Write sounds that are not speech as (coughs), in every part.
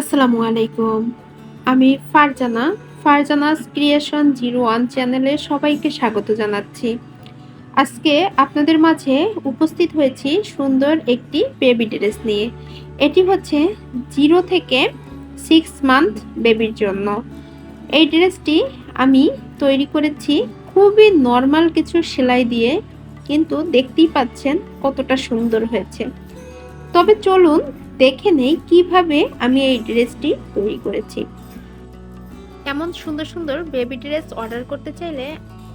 আসসালামু আলাইকুম। আমি Farzana Farzana's creation zero one চ্যানেলে সবাইকে স্বাগত জানাচ্ছি। আজকে আপনাদের মাঝে উপস্থিত হয়েছি সুন্দর একটি বেবি ড্রেস নিয়ে। এটি হচ্ছে জিরো থেকে সিক্স মান্থ বেবির জন্য। এই ড্রেসটি আমি তৈরি করেছি খুবই নর্মাল কিছু সেলাই দিয়ে, কিন্তু দেখতেই পাচ্ছেন কতটা সুন্দর হয়েছে। তবে চলুন দেখে নেই কীভাবে আমি এই ড্রেসটি তৈরি করেছি। এমন সুন্দর সুন্দর বেবি ড্রেস অর্ডার করতে চাইলে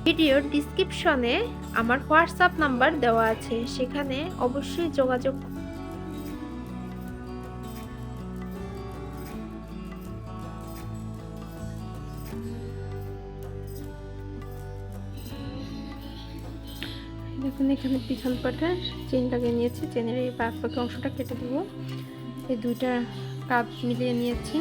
ভিডিওর ডিসক্রিপশনে আমার হোয়াটসঅ্যাপ নাম্বার দেওয়া আছে। সেখানে অবশ্যই যোগাযোগ দেখুন, এখানে পিছন পাটা চেন লাগিয়ে নিয়েছি। চেনের এই বাদ অংশটা কেটে দেবো। এই দুইটা কাপ মিলিয়ে নিয়েছি।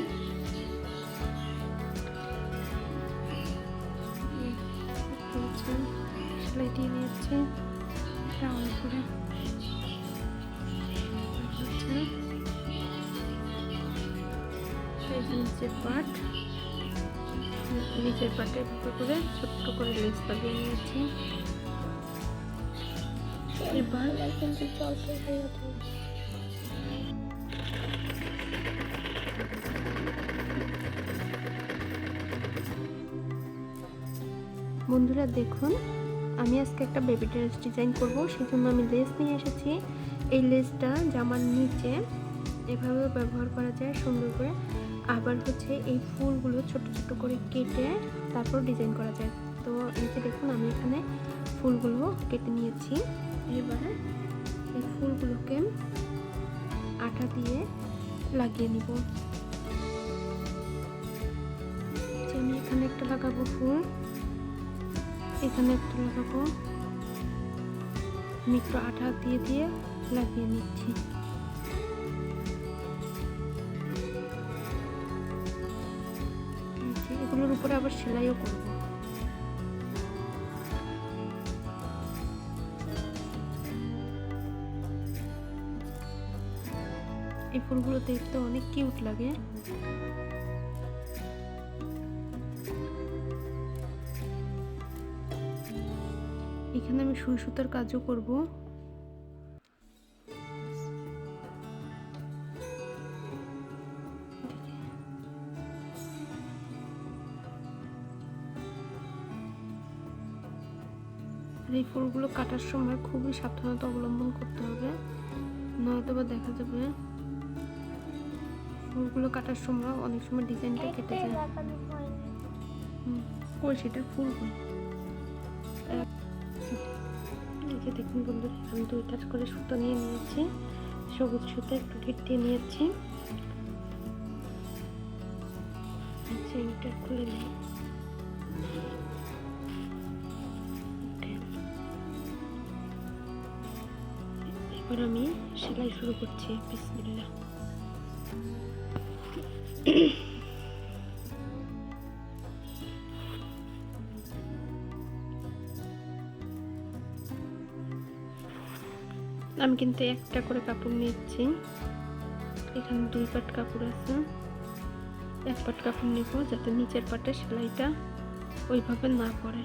নিচের নিচের পাটে করে ছোট্ট করে লেস লাগিয়ে নিয়েছি। বন্ধুরা, দেখুন, আমি আজকে একটা বেবি ড্রেস ডিজাইন করব সেই জন্য আমি লেস নিয়ে এসেছি। এই লেসটা জামার নিচে এভাবে ব্যবহার করা যায়, সুন্দর করে। আবার হচ্ছে এই ফুলগুলো ছোট ছোট করে কেটে তারপর ডিজাইন করা যায়। তো এই যে দেখুন, আমি এখানে ফুলগুলো কেটে নিয়েছি। এবারে এই ফুলগুলোকে আটা দিয়ে লাগিয়ে নিব। আমি এখানে একটা লাগাবো ফুল, এখানে একটা লাগাবো, আমি একটু আঠা দিয়ে দিয়ে লাগিয়ে নিচ্ছি। এগুলোর উপরে আবার সেলাইও করব। এই ফুলগুলো দেখতে অনেক কিউট লাগে। এখানে আমি সুই সুতার কাজও করব। এই ফুলগুলো কাটার সময় খুবই সাবধানতা অবলম্বন করতে হবে নয়তো বা দেখা যাবে ফুলগুলো কাটার সময় অনেক সময় ডিজাইনটা কেটে যায়। লাগানো হয়নি সেটা ফুল যে দেখুন বন্ধুরা আমি দুই কাজ করে সুতো নিয়ে নিয়েছি সবুজ সুতো একটু গিট দিয়ে নিয়েছি চেনটা খুলে নিই। এবার আমি সেলাই শুরু করছি বিসমিল্লাহ। (coughs) আমি কিন্তু একটা করে কাপড় নিচ্ছি এখানে দুই পাট কাপড় আছে। এক পাট কাপড় নেব যাতে নিচের পাটে সেলাইটা ওইভাবে না পড়ে।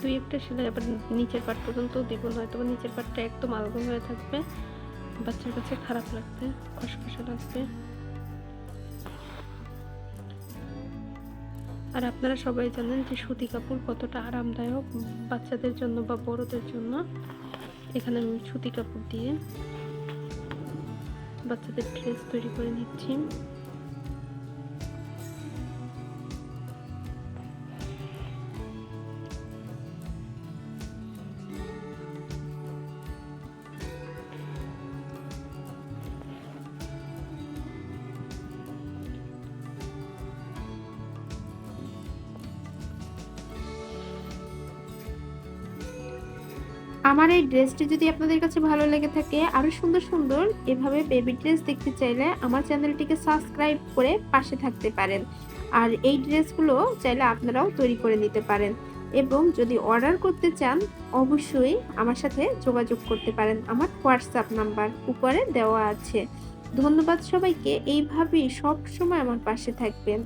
দুই একটা সেলাই, আবার নিচের পাট পর্যন্ত দিব নয়তো নিচের পাটটা একদম আলগা হয়ে থাকবে। বাচ্চার কাছে খারাপ লাগবে খসখসে লাগবে। আর আপনারা সবাই জানেন যে সুতি কাপড় কতটা আরামদায়ক বাচ্চাদের জন্য বা বড়দের জন্য। এখানে আমি সুতি কাপড় দিয়ে বাচ্চাদের ড্রেস তৈরি করে নিচ্ছি। আমার এই ড্রেসটি যদি আপনাদের কাছে ভালো লেগে থাকে আরও সুন্দর সুন্দর এভাবে বেবি ড্রেস দেখতে চাইলে আমার চ্যানেলটিকে সাবস্ক্রাইব করে পাশে থাকতে পারেন। আর এই ড্রেসগুলো চাইলে আপনারাও তৈরি করে নিতে পারেন। এবং যদি অর্ডার করতে চান, অবশ্যই আমার সাথে যোগাযোগ করতে পারেন। আমার হোয়াটসঅ্যাপ নাম্বার উপরে দেওয়া আছে। ধন্যবাদ সবাইকে। এইভাবেই সব সময় আমার পাশে থাকবেন।